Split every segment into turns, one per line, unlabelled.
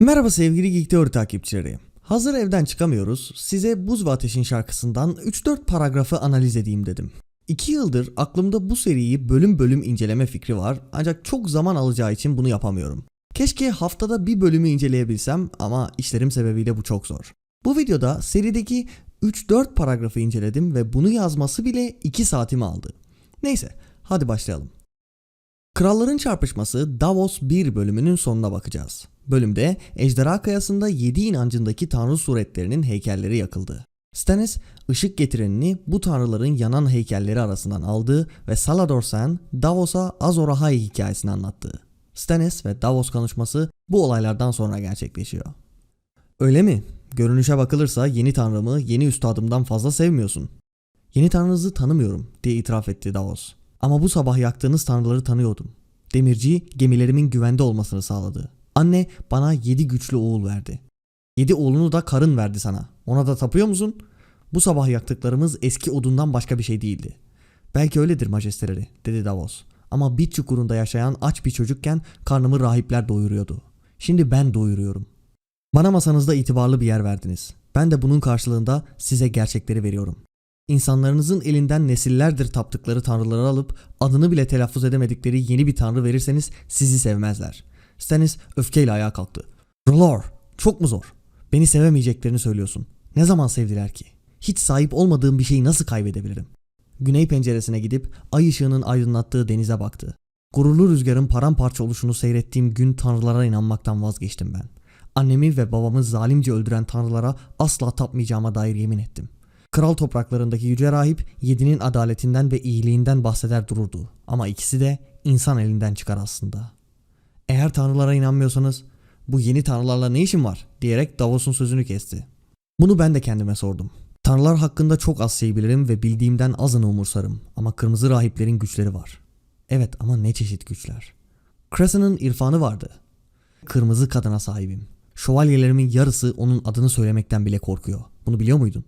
Merhaba sevgili Geek Teori takipçileri. Hazır evden çıkamıyoruz, size Buz ve Ateş'in şarkısından 3-4 paragrafı analiz edeyim dedim. 2 yıldır aklımda bu seriyi bölüm bölüm inceleme fikri var ancak çok zaman alacağı için bunu yapamıyorum. Keşke haftada bir bölümü inceleyebilsem ama işlerim sebebiyle bu çok zor. Bu videoda serideki 3-4 paragrafı inceledim ve bunu yazması bile 2 saatimi aldı. Neyse, hadi başlayalım. Kralların Çarpışması Davos 1 bölümünün sonuna bakacağız. Bölümde Ejderha Kayası'nda 7 inancındaki tanrı suretlerinin heykelleri yakıldı. Stannis, ışık getirenini bu tanrıların yanan heykelleri arasından aldı ve Salador Sen, Davos'a Azor Ahai hikayesini anlattı. Stannis ve Davos konuşması bu olaylardan sonra gerçekleşiyor. Öyle mi? Görünüşe bakılırsa yeni tanrımı yeni üstadımdan fazla sevmiyorsun. Yeni tanrınızı tanımıyorum diye itiraf etti Davos. Ama bu sabah yaktığınız tanrıları tanıyordum. Demirci gemilerimin güvende olmasını sağladı. Anne bana yedi güçlü oğul verdi. Yedi oğlunu da karın verdi sana. Ona da tapıyor musun? Bu sabah yaktıklarımız eski odundan başka bir şey değildi. Belki öyledir majesteleri dedi Davos. Ama bit çukurunda yaşayan aç bir çocukken karnımı rahipler doyuruyordu. Şimdi ben doyuruyorum. Bana masanızda itibarlı bir yer verdiniz. Ben de bunun karşılığında size gerçekleri veriyorum. İnsanlarınızın elinden nesillerdir taptıkları tanrıları alıp adını bile telaffuz edemedikleri yeni bir tanrı verirseniz sizi sevmezler. Stannis öfkeyle ayağa kalktı. R'hllor çok mu zor? Beni sevemeyeceklerini söylüyorsun. Ne zaman sevdiler ki? Hiç sahip olmadığım bir şeyi nasıl kaybedebilirim? Güney penceresine gidip ay ışığının aydınlattığı denize baktı. Gururlu rüzgarın paramparça oluşunu seyrettiğim gün tanrılara inanmaktan vazgeçtim ben. Annemi ve babamı zalimce öldüren tanrılara asla tapmayacağıma dair yemin ettim. Kral topraklarındaki yüce rahip yedinin adaletinden ve iyiliğinden bahseder dururdu. Ama ikisi de insan elinden çıkar aslında. Eğer tanrılara inanmıyorsanız bu yeni tanrılarla ne işin var diyerek Davos'un sözünü kesti. Bunu ben de kendime sordum. Tanrılar hakkında çok az şey bilirim ve bildiğimden azını umursarım ama kırmızı rahiplerin güçleri var. Evet ama ne çeşit güçler. Crescent'ın irfanı vardı. Kırmızı kadına sahibim. Şövalyelerimin yarısı onun adını söylemekten bile korkuyor. Bunu biliyor muydun?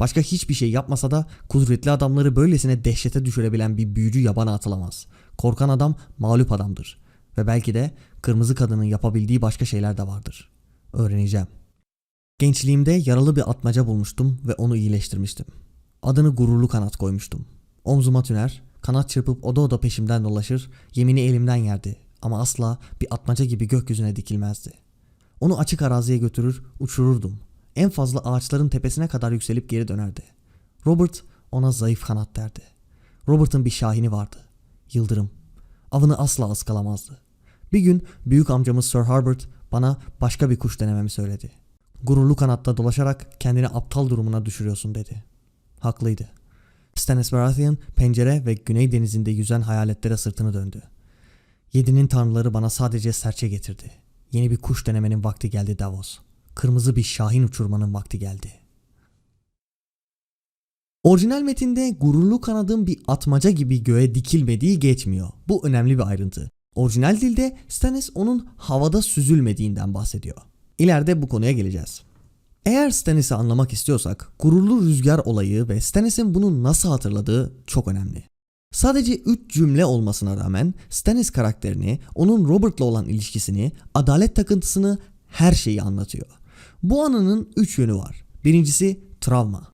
Başka hiçbir şey yapmasa da kudretli adamları böylesine dehşete düşürebilen bir büyücü yabana atılamaz. Korkan adam mağlup adamdır. Ve belki de kırmızı kadının yapabildiği başka şeyler de vardır. Öğreneceğim. Gençliğimde yaralı bir atmaca bulmuştum ve onu iyileştirmiştim. Adını gururlu kanat koymuştum. Omzuma tüner, kanat çırpıp oda oda peşimden dolaşır, yemini elimden yerdi ama asla bir atmaca gibi gökyüzüne dikilmezdi. Onu açık araziye götürür, uçururdum. En fazla ağaçların tepesine kadar yükselip geri dönerdi. Robert ona zayıf kanat derdi. Robert'ın bir şahini vardı. Yıldırım. Avını asla ıskalamazdı. Bir gün büyük amcamız Sir Herbert bana başka bir kuş denememi söyledi. Gururlu kanatta dolaşarak kendini aptal durumuna düşürüyorsun dedi. Haklıydı. Stannis Baratheon pencere ve güney denizinde yüzen hayaletlere sırtını döndü. Yedinin tanrıları bana sadece serçe getirdi. Yeni bir kuş denemenin vakti geldi Davos. Kırmızı bir şahin uçurmanın vakti geldi. Orijinal metinde gururlu kanadın bir atmaca gibi göğe dikilmediği geçmiyor. Bu önemli bir ayrıntı. Orijinal dilde Stannis onun havada süzülmediğinden bahsediyor. İleride bu konuya geleceğiz. Eğer Stannis'i anlamak istiyorsak gururlu rüzgar olayı ve Stannis'in bunu nasıl hatırladığı çok önemli. Sadece 3 cümle olmasına rağmen Stannis karakterini, onun Robert'la olan ilişkisini, adalet takıntısını her şeyi anlatıyor. Bu anının 3 yönü var. Birincisi travma.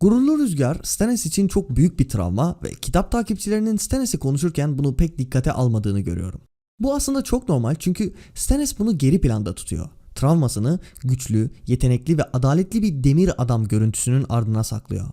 Gururlu Rüzgar Stannis için çok büyük bir travma ve kitap takipçilerinin Stannis'i konuşurken bunu pek dikkate almadığını görüyorum. Bu aslında çok normal çünkü Stannis bunu geri planda tutuyor. Travmasını güçlü, yetenekli ve adaletli bir demir adam görüntüsünün ardına saklıyor.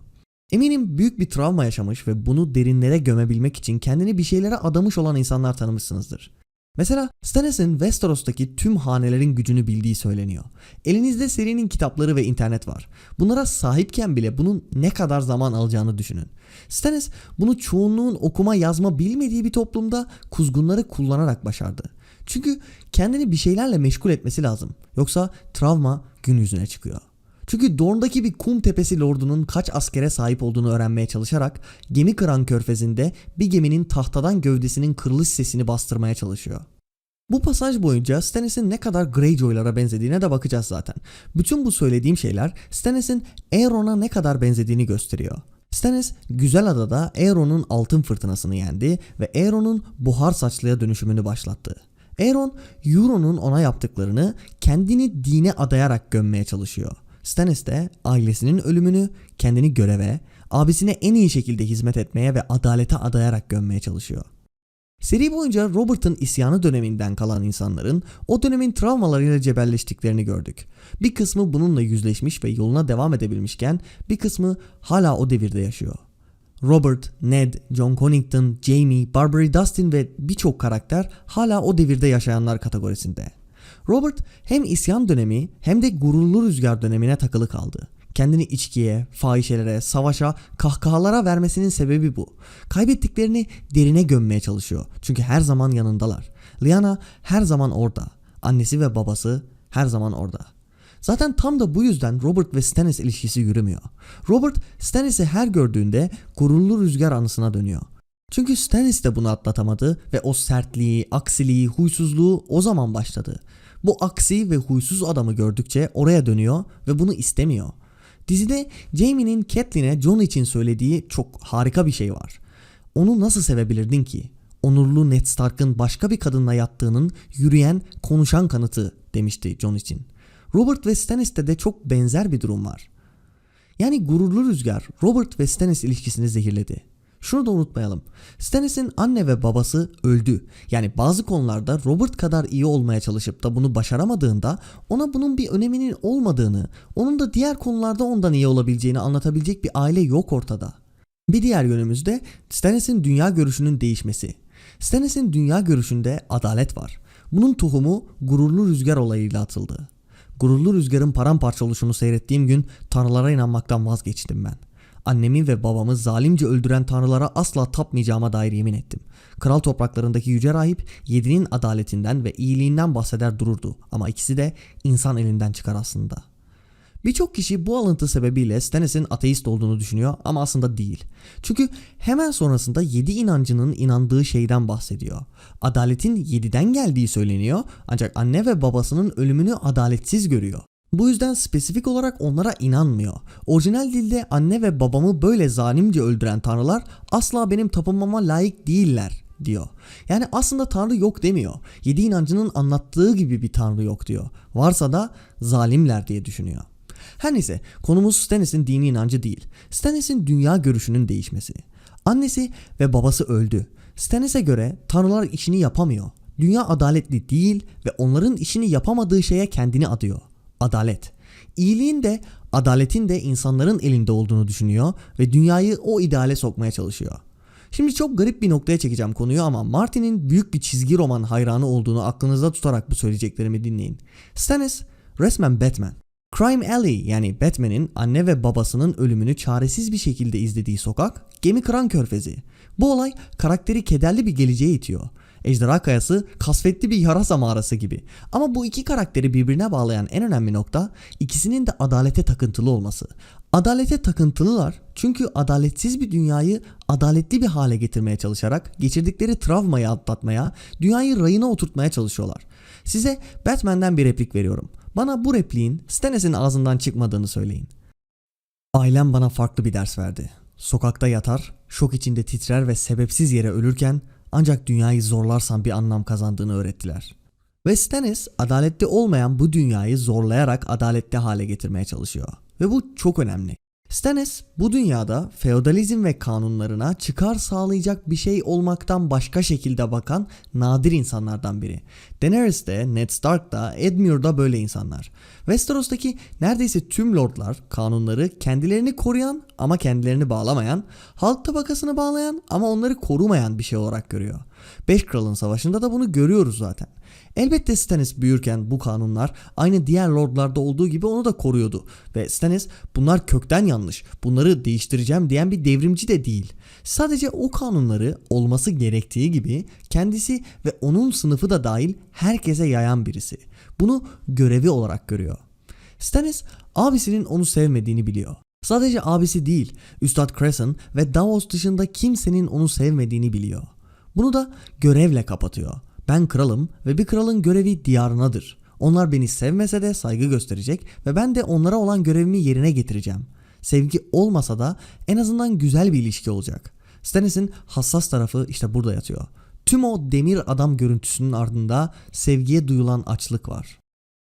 Eminim büyük bir travma yaşamış ve bunu derinlere gömebilmek için kendini bir şeylere adamış olan insanlar tanımışsınızdır. Mesela Stannis'in Westeros'taki tüm hanelerin gücünü bildiği söyleniyor. Elinizde serinin kitapları ve internet var. Bunlara sahipken bile bunun ne kadar zaman alacağını düşünün. Stannis bunu çoğunluğun okuma yazma bilmediği bir toplumda kuzgunları kullanarak başardı. Çünkü kendini bir şeylerle meşgul etmesi lazım. Yoksa travma gün yüzüne çıkıyor. Çünkü Dorne'daki bir kum tepesi lordunun kaç askere sahip olduğunu öğrenmeye çalışarak gemi kıran körfezinde bir geminin tahtadan gövdesinin kırılış sesini bastırmaya çalışıyor. Bu pasaj boyunca Stannis'in ne kadar Greyjoy'lara benzediğine de bakacağız zaten. Bütün bu söylediğim şeyler Stannis'in Aeron'a ne kadar benzediğini gösteriyor. Stannis Güzel Adada Aeron'un altın fırtınasını yendi ve Aeron'un buhar saçlıya dönüşümünü başlattı. Aeron, Euron'un ona yaptıklarını kendini dine adayarak gömmeye çalışıyor. Stannis de ailesinin ölümünü kendini göreve, abisine en iyi şekilde hizmet etmeye ve adalete adayarak gömmeye çalışıyor. Seri boyunca Robert'ın isyanı döneminden kalan insanların o dönemin travmalarıyla cebelleştiklerini gördük. Bir kısmı bununla yüzleşmiş ve yoluna devam edebilmişken bir kısmı hala o devirde yaşıyor. Robert, Ned, John Connington, Jamie, Barbary Dustin ve birçok karakter hala o devirde yaşayanlar kategorisinde. Robert hem isyan dönemi hem de gururlu rüzgar dönemine takılı kaldı. Kendini içkiye, fahişelere, savaşa, kahkahalara vermesinin sebebi bu. Kaybettiklerini derine gömmeye çalışıyor. Çünkü her zaman yanındalar. Lyanna her zaman orada. Annesi ve babası her zaman orada. Zaten tam da bu yüzden Robert ve Stannis ilişkisi yürümüyor. Robert Stannis'i her gördüğünde gururlu rüzgar anısına dönüyor. Çünkü Stannis de bunu atlatamadı ve o sertliği, aksiliği, huysuzluğu o zaman başladı. Bu aksi ve huysuz adamı gördükçe oraya dönüyor ve bunu istemiyor. Dizide Jaime'nin Catelyn'e Jon için söylediği çok harika bir şey var. Onu nasıl sevebilirdin ki? Onurlu Ned Stark'ın başka bir kadınla yattığının yürüyen, konuşan kanıtı demişti Jon için. Robert ve Stannis'te de çok benzer bir durum var. Yani gururlu rüzgar Robert ve Stannis ilişkisini zehirledi. Şunu da unutmayalım. Stannis'in anne ve babası öldü. Yani bazı konularda Robert kadar iyi olmaya çalışıp da bunu başaramadığında ona bunun bir öneminin olmadığını, onun da diğer konularda ondan iyi olabileceğini anlatabilecek bir aile yok ortada. Bir diğer yönümüzde Stannis'in dünya görüşünün değişmesi. Stannis'in dünya görüşünde adalet var. Bunun tohumu gururlu rüzgar olayıyla atıldı. Gururlu rüzgarın paramparça oluşunu seyrettiğim gün tanrılara inanmaktan vazgeçtim ben. Annemi ve babamı zalimce öldüren tanrılara asla tapmayacağıma dair yemin ettim. Kral topraklarındaki yüce rahip yedinin adaletinden ve iyiliğinden bahseder dururdu ama ikisi de insan elinden çıkar aslında. Birçok kişi bu alıntı sebebiyle Stannis'in ateist olduğunu düşünüyor ama aslında değil. Çünkü hemen sonrasında yedi inancının inandığı şeyden bahsediyor. Adaletin yediden geldiği söyleniyor ancak anne ve babasının ölümünü adaletsiz görüyor. Bu yüzden spesifik olarak onlara inanmıyor. Orijinal dilde anne ve babamı böyle zalimce öldüren tanrılar asla benim tapınmama layık değiller diyor. Yani aslında tanrı yok demiyor. Yedi inancının anlattığı gibi bir tanrı yok diyor. Varsa da zalimler diye düşünüyor. Her neyse konumuz Stannis'in dini inancı değil. Stannis'in dünya görüşünün değişmesi. Annesi ve babası öldü. Stannis'e göre tanrılar işini yapamıyor. Dünya adaletli değil ve onların işini yapamadığı şeye kendini adıyor. Adalet. İyiliğin de adaletin de insanların elinde olduğunu düşünüyor ve dünyayı o ideale sokmaya çalışıyor. Şimdi çok garip bir noktaya çekeceğim konuyu ama Martin'in büyük bir çizgi roman hayranı olduğunu aklınızda tutarak bu söyleyeceklerimi dinleyin. Stannis resmen Batman. Crime Alley yani Batman'in anne ve babasının ölümünü çaresiz bir şekilde izlediği sokak gemi kıran körfezi. Bu olay karakteri kederli bir geleceğe itiyor. Ejderha Kayası kasvetli bir yarasa mağarası gibi. Ama bu iki karakteri birbirine bağlayan en önemli nokta ikisinin de adalete takıntılı olması. Adalete takıntılılar çünkü adaletsiz bir dünyayı adaletli bir hale getirmeye çalışarak geçirdikleri travmayı atlatmaya, dünyayı rayına oturtmaya çalışıyorlar. Size Batman'den bir replik veriyorum. Bana bu repliğin Stannis'in ağzından çıkmadığını söyleyin. Ailem bana farklı bir ders verdi. Sokakta yatar, şok içinde titrer ve sebepsiz yere ölürken ancak dünyayı zorlarsan bir anlam kazandığını öğrettiler. Ve Stannis adaletli olmayan bu dünyayı zorlayarak adaletli hale getirmeye çalışıyor. Ve bu çok önemli. Stannis bu dünyada feodalizm ve kanunlarına çıkar sağlayacak bir şey olmaktan başka şekilde bakan nadir insanlardan biri. Daenerys de, Ned Stark da, Edmure da böyle insanlar. Westeros'taki neredeyse tüm lordlar kanunları kendilerini koruyan ama kendilerini bağlamayan, halk tabakasını bağlayan ama onları korumayan bir şey olarak görüyor. Beş Kralın Savaşı'nda da bunu görüyoruz zaten. Elbette Stannis büyürken bu kanunlar aynı diğer lordlarda olduğu gibi onu da koruyordu. Ve Stannis bunlar kökten yanlış, bunları değiştireceğim diyen bir devrimci de değil. Sadece o kanunları olması gerektiği gibi kendisi ve onun sınıfı da dahil herkese yayan birisi. Bunu görevi olarak görüyor. Stannis abisinin onu sevmediğini biliyor. Sadece abisi değil, Üstad Crescent ve Davos dışında kimsenin onu sevmediğini biliyor. Bunu da görevle kapatıyor. Ben kralım ve bir kralın görevi diyarınadır. Onlar beni sevmese de saygı gösterecek ve ben de onlara olan görevimi yerine getireceğim. Sevgi olmasa da en azından güzel bir ilişki olacak. Stannis'in hassas tarafı işte burada yatıyor. Tüm o demir adam görüntüsünün ardında sevgiye duyulan açlık var.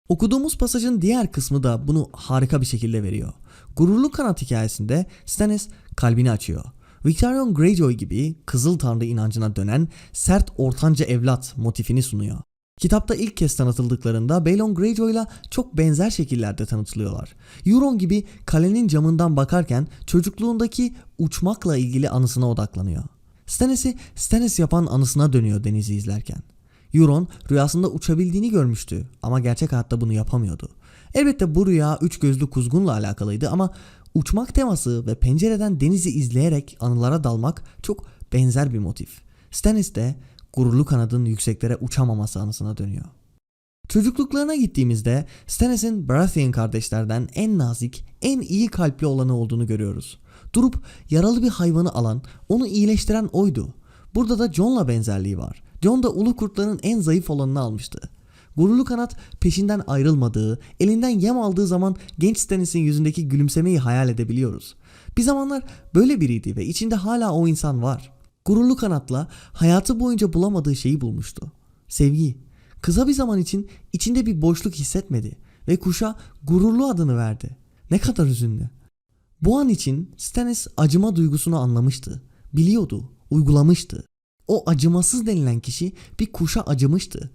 Okuduğumuz pasajın diğer kısmı da bunu harika bir şekilde veriyor. Gururlu kanat hikayesinde Stannis kalbini açıyor. Victorian Greyjoy gibi Kızıl Tanrı inancına dönen sert ortanca evlat motifini sunuyor. Kitapta ilk kez tanıtıldıklarında Balon Greyjoy'la çok benzer şekillerde tanıtılıyorlar. Euron gibi kalenin camından bakarken çocukluğundaki uçmakla ilgili anısına odaklanıyor. Stannis'i Stannis yapan anısına dönüyor Deniz'i izlerken. Euron rüyasında uçabildiğini görmüştü ama gerçek hayatta bunu yapamıyordu. Elbette bu rüya üç gözlü kuzgunla alakalıydı ama uçmak teması ve pencereden denizi izleyerek anılara dalmak çok benzer bir motif. Stannis de gururlu kanadın yükseklere uçamaması anısına dönüyor. Çocukluklarına gittiğimizde Stannis'in Baratheon kardeşlerden en nazik, en iyi kalpli olanı olduğunu görüyoruz. Durup yaralı bir hayvanı alan, onu iyileştiren oydu. Burada da Jon'la benzerliği var. John da ulu kurtların en zayıf olanını almıştı. Gururlu kanat peşinden ayrılmadığı, elinden yem aldığı zaman genç Stannis'in yüzündeki gülümsemeyi hayal edebiliyoruz. Bir zamanlar böyle biriydi ve içinde hala o insan var. Gururlu kanatla hayatı boyunca bulamadığı şeyi bulmuştu. Sevgi. Kısa bir zaman için içinde bir boşluk hissetmedi ve kuşa gururlu adını verdi. Ne kadar hüzünlü. Bu an için Stannis acıma duygusunu anlamıştı. Biliyordu, uygulamıştı. O acımasız denilen kişi bir kuşa acımıştı.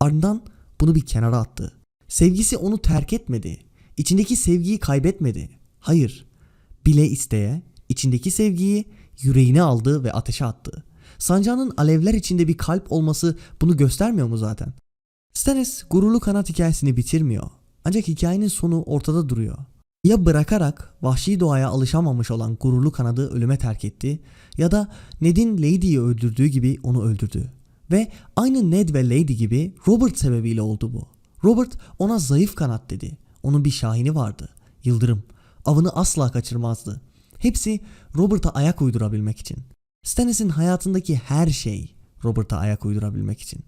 Ardından bunu bir kenara attı. Sevgisi onu terk etmedi. İçindeki sevgiyi kaybetmedi. Hayır. Bile isteye içindeki sevgiyi yüreğine aldı ve ateşe attı. Sancağının alevler içinde bir kalp olması bunu göstermiyor mu zaten? Stannis gururlu kanat hikayesini bitirmiyor. Ancak hikayenin sonu ortada duruyor. Ya bırakarak vahşi doğaya alışamamış olan gururlu kanadı ölüme terk etti ya da Ned'in Lady'yi öldürdüğü gibi onu öldürdü. Ve aynı Ned ve Lady gibi Robert sebebiyle oldu bu. Robert ona zayıf kanat dedi. Onun bir şahini vardı. Yıldırım. Avını asla kaçırmazdı. Hepsi Robert'a ayak uydurabilmek için. Stannis'in hayatındaki her şey Robert'a ayak uydurabilmek için.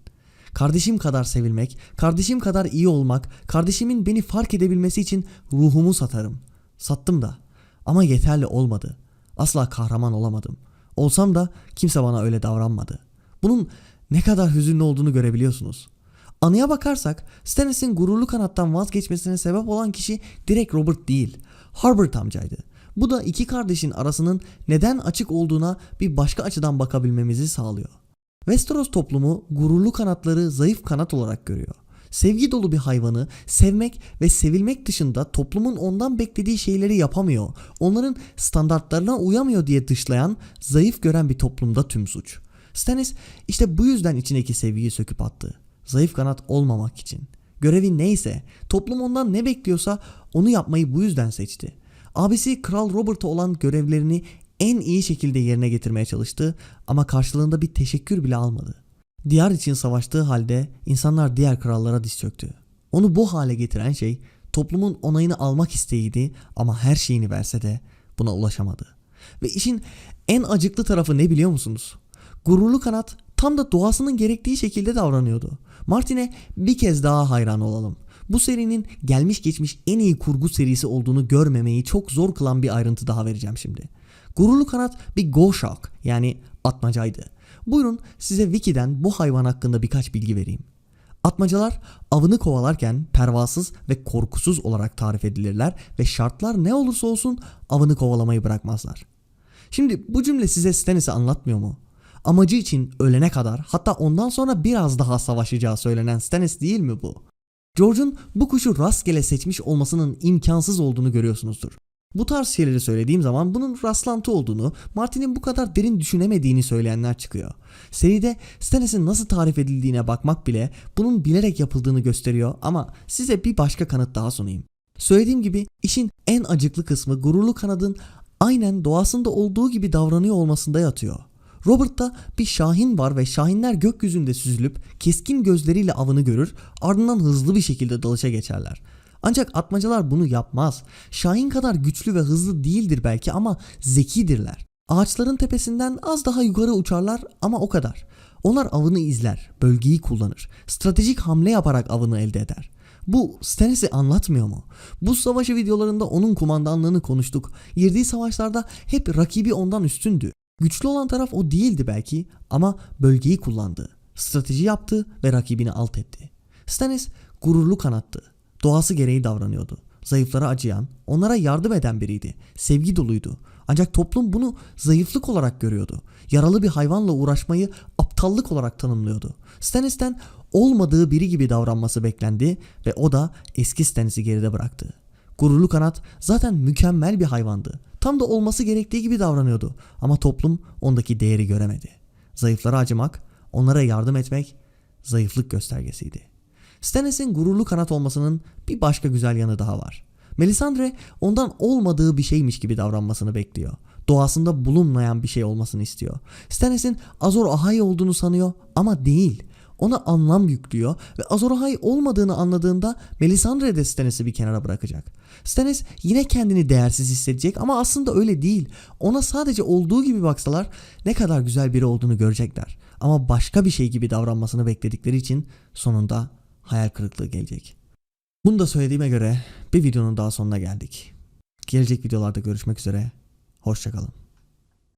Kardeşim kadar sevilmek, kardeşim kadar iyi olmak, kardeşimin beni fark edebilmesi için ruhumu satarım. Sattım da. Ama yeterli olmadı. Asla kahraman olamadım. Olsam da kimse bana öyle davranmadı. Bunun ne kadar hüzünlü olduğunu görebiliyorsunuz. Anıya bakarsak Stannis'in gururlu kanattan vazgeçmesine sebep olan kişi direkt Robert değil, Harbert amcaydı. Bu da iki kardeşin arasının neden açık olduğuna bir başka açıdan bakabilmemizi sağlıyor. Westeros toplumu gururlu kanatları zayıf kanat olarak görüyor. Sevgi dolu bir hayvanı sevmek ve sevilmek dışında toplumun ondan beklediği şeyleri yapamıyor. Onların standartlarına uyamıyor diye dışlayan, zayıf gören bir toplumda tüm suç. Stannis işte bu yüzden içindeki sevgiyi söküp attı. Zayıf kanat olmamak için. Görevi neyse, toplum ondan ne bekliyorsa onu yapmayı bu yüzden seçti. Abisi Kral Robert'a olan görevlerini en iyi şekilde yerine getirmeye çalıştı ama karşılığında bir teşekkür bile almadı. Diyar için savaştığı halde insanlar diğer krallara diz çöktü. Onu bu hale getiren şey toplumun onayını almak isteğiydi ama her şeyini verse de buna ulaşamadı. Ve işin en acıklı tarafı ne biliyor musunuz? Gururlu kanat tam da doğasının gerektiği şekilde davranıyordu. Martin'e bir kez daha hayran olalım. Bu serinin gelmiş geçmiş en iyi kurgu serisi olduğunu görmemeyi çok zor kılan bir ayrıntı daha vereceğim şimdi. Gururlu kanat bir goshawk yani atmacaydı. Buyurun size Wiki'den bu hayvan hakkında birkaç bilgi vereyim. Atmacalar avını kovalarken pervasız ve korkusuz olarak tarif edilirler ve şartlar ne olursa olsun avını kovalamayı bırakmazlar. Şimdi bu cümle size Stannis'i anlatmıyor mu? Amacı için ölene kadar hatta ondan sonra biraz daha savaşacağı söylenen Stannis değil mi bu? George'un bu kuşu rastgele seçmiş olmasının imkansız olduğunu görüyorsunuzdur. Bu tarz şeyleri söylediğim zaman bunun rastlantı olduğunu, Martin'in bu kadar derin düşünemediğini söyleyenler çıkıyor. Seride Stannis'in nasıl tarif edildiğine bakmak bile bunun bilerek yapıldığını gösteriyor ama size bir başka kanıt daha sunayım. Söylediğim gibi işin en acıklı kısmı gururlu kanadın aynen doğasında olduğu gibi davranıyor olmasında yatıyor. Robert'ta bir şahin var ve şahinler gökyüzünde süzülüp keskin gözleriyle avını görür ardından hızlı bir şekilde dalışa geçerler. Ancak atmacalar bunu yapmaz. Şahin kadar güçlü ve hızlı değildir belki ama zekidirler. Ağaçların tepesinden az daha yukarı uçarlar ama o kadar. Onlar avını izler, bölgeyi kullanır, stratejik hamle yaparak avını elde eder. Bu Stannis'i anlatmıyor mu? Bu savaşı videolarında onun kumandanlığını konuştuk. Girdiği savaşlarda hep rakibi ondan üstündü. Güçlü olan taraf o değildi belki ama bölgeyi kullandı. Strateji yaptı ve rakibini alt etti. Stannis gururlu kanattı. Doğası gereği davranıyordu. Zayıflara acıyan, onlara yardım eden biriydi. Sevgi doluydu. Ancak toplum bunu zayıflık olarak görüyordu. Yaralı bir hayvanla uğraşmayı aptallık olarak tanımlıyordu. Stannis'ten olmadığı biri gibi davranması beklendi ve o da eski Stannis'i geride bıraktı. Gururlu kanat zaten mükemmel bir hayvandı. Tam da olması gerektiği gibi davranıyordu ama toplum ondaki değeri göremedi. Zayıflara acımak, onlara yardım etmek zayıflık göstergesiydi. Stannis'in gururlu kanat olmasının bir başka güzel yanı daha var. Melisandre ondan olmadığı bir şeymiş gibi davranmasını bekliyor. Doğasında bulunmayan bir şey olmasını istiyor. Stannis'in Azor Ahai olduğunu sanıyor ama değil. Ona anlam yüklüyor ve Azor Ahai olmadığını anladığında Melisandre de Stannis'i bir kenara bırakacak. Stannis yine kendini değersiz hissedecek ama aslında öyle değil. Ona sadece olduğu gibi baksalar ne kadar güzel biri olduğunu görecekler. Ama başka bir şey gibi davranmasını bekledikleri için sonunda hayal kırıklığı gelecek. Bunu da söylediğime göre bir videonun daha sonuna geldik. Gelecek videolarda görüşmek üzere. Hoşçakalın.